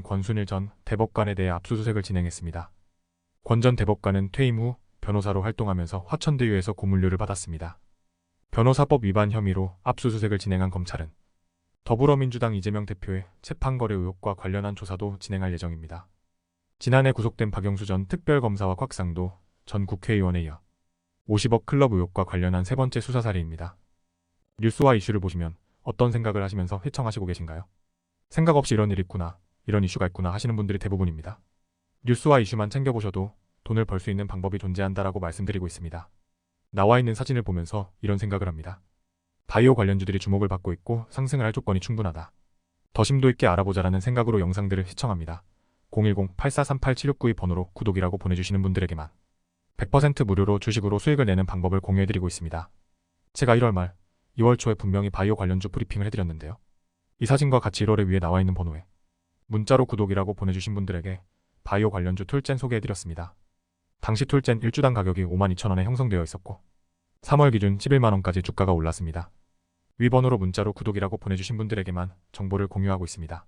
권순일 전 대법관에 대해 압수수색을 진행했습니다. 권 전 대법관은 퇴임 후 변호사로 활동하면서 화천대유에서 고물료를 받았습니다. 변호사법 위반 혐의로 압수수색을 진행한 검찰은 더불어민주당 이재명 대표의 채판거래 의혹과 관련한 조사도 진행할 예정입니다. 지난해 구속된 박영수 전 특별검사와 곽상도 전 국회의원에 이어 50억 클럽 의혹과 관련한 세 번째 수사 사례입니다. 뉴스와 이슈를 보시면 어떤 생각을 하시면서 회청하시고 계신가요? 생각 없이 이런 일이 있구나, 이런 이슈가 있구나 하시는 분들이 대부분입니다. 뉴스와 이슈만 챙겨보셔도 돈을 벌 수 있는 방법이 존재한다라고 말씀드리고 있습니다. 나와 있는 사진을 보면서 이런 생각을 합니다. 바이오 관련주들이 주목을 받고 있고 상승을 할 조건이 충분하다. 더 심도 있게 알아보자라는 생각으로 영상들을 시청합니다. 010-8438-7692 번호로 구독이라고 보내주시는 분들에게만 100% 무료로 주식으로 수익을 내는 방법을 공유해드리고 있습니다. 제가 1월 말, 2월 초에 분명히 바이오 관련주 브리핑을 해드렸는데요. 이 사진과 같이 1월에 위에 나와 있는 번호에 문자로 구독이라고 보내주신 분들에게 바이오 관련주 툴젠 소개해드렸습니다. 당시 툴젠 1주당 가격이 52,000원에 형성되어 있었고 3월 기준 11만원까지 주가가 올랐습니다. 위 번호로 문자로 구독이라고 보내주신 분들에게만 정보를 공유하고 있습니다.